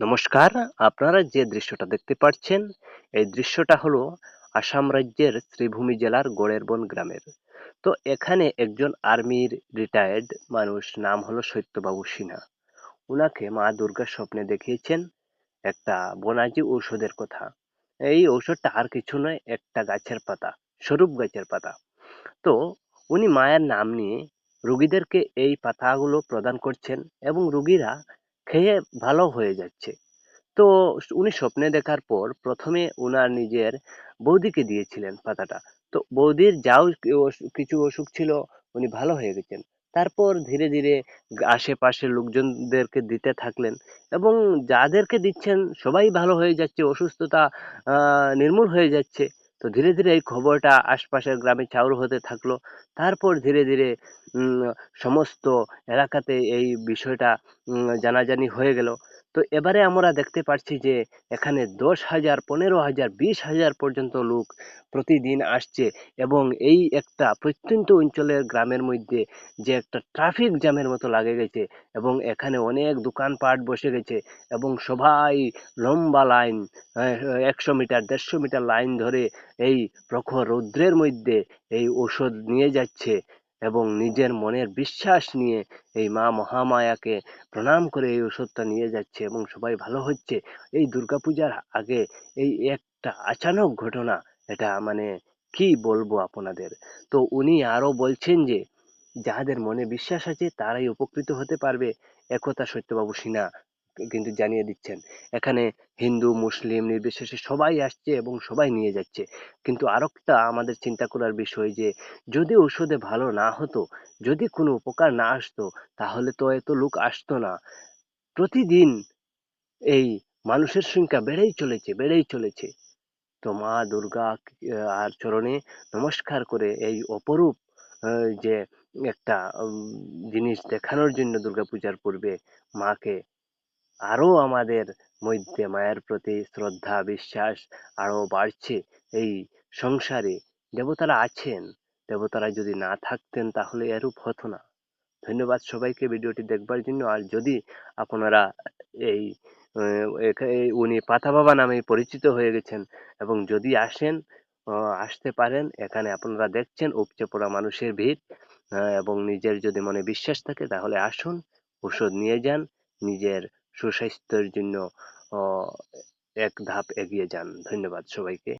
নমস্কার, আপনারা যে দৃশ্যটা দেখতে পাচ্ছেন, এই দৃশ্যটা হলো আসাম রাজ্যের শ্রীভূমি জেলার গড়েরবন গ্রামের। তো এখানে একজন আর্মির রিটায়ার্ড মানুষ, নাম হলো সত্যবাবু সিনহা। উনাকে মা দুর্গা স্বপ্নে দেখিয়েছেন একটা বনাজি ঔষধের কথা। এই ঔষধটা আর কিছু নয়, একটা গাছের পাতা, স্বরূপ গাছের পাতা। তো উনি মায়ের নাম নিয়ে রুগীদেরকে এই পাতাগুলো প্রদান করছেন এবং রুগীরা খেয়ে ভালো হয়ে যাচ্ছে। তো উনি স্বপ্নে দেখার পর প্রথমে উনার নিজের বৌদিকে দিয়েছিলেন পাতাটা। তো বৌদির যাও কিছু অসুখ ছিল, উনি ভালো হয়ে গেছেন। তারপর ধীরে ধীরে আশেপাশের লোকজনদেরকে দিতে থাকলেন এবং যাদেরকে দিচ্ছেন সবাই ভালো হয়ে যাচ্ছে, অসুস্থতা নির্মূল হয়ে যাচ্ছে। তো ধীরে ধীরে এই খবরটা আশপাশের গ্রামে চাউর হতে থাকল। তারপর ধীরে ধীরে সমস্ত এলাকাতে এই বিষয়টা জানাজানি হয়ে গেল। তো এবারে আমরা দেখতে পাচ্ছি যে এখানে দশ হাজার, পনেরো হাজার, বিশ হাজার পর্যন্ত লোক প্রতিদিন আসছে এবং এই একটা প্রত্যন্ত অঞ্চলের গ্রামের মধ্যে যে একটা ট্রাফিক জ্যামের মতো লাগে গেছে এবং এখানে অনেক দোকানপাট বসে গেছে এবং সবাই লম্বা লাইন একশো মিটার, দেড়শো মিটার লাইন ধরে এই প্রখর রৌদ্রের মধ্যে এই ঔষধ নিয়ে যাচ্ছে। এবং নিজের মনের বিশ্বাস নিয়ে এই মা মহামায়াকে প্রণাম করে এই ওষুধটা নিয়ে যাচ্ছে এবং সবাই ভালো হচ্ছে। এই দুর্গাপূজার আগে এই একটা আচানক ঘটনা, এটা মানে কি বলব আপনাদের? তো উনি আরও বলছেন যে, যাহাদের মনে বিশ্বাস আছে তারাই উপকৃত হতে পারবে। একথা সত্যবাবু সিনহা কিন্তু জানিয়ে দিচ্ছেন। এখানে হিন্দু, মুসলিম, নির্বিশেষে সবাই আসছে এবং সবাই নিয়ে যাচ্ছে। কিন্তু আরেকটা আমাদের চিন্তা করার বিষয় যে, যদি ঔষধে ভালো না হতো, যদি কোনো উপকার না আসতো, তাহলে তো এত লোক আসতো না। প্রতিদিন এই মানুষের সংখ্যা বেড়েই চলেছে বেড়েই চলেছে। তো মা দুর্গা আর চরণে নমস্কার করে এই অপরূপ যে একটা জিনিস দেখানোর জন্য দুর্গাপূজার পূর্বে মাকে আরও আমাদের মধ্যে মায়ের প্রতি শ্রদ্ধা, বিশ্বাস আরও বাড়ছে। এই সংসারে দেবতারা আছেন। দেবতারা যদি না থাকতেন তাহলে এরূপ হতো না। ধন্যবাদ সবাইকে ভিডিওটি দেখবার জন্য। আর যদি আপনারা এই উনি পাতা বাবা নামে পরিচিত হয়ে গেছেন এবং যদি আসেন আসতে পারেন, এখানে আপনারা দেখছেন উপচে পড়া মানুষের ভিড় এবং নিজের যদি মনে বিশ্বাস থাকে তাহলে আসুন, ওষুধ নিয়ে যান, নিজের সুস্বাস্থ্যের জন্য এক ধাপ এগিয়ে যান। ধন্যবাদ সবাইকে।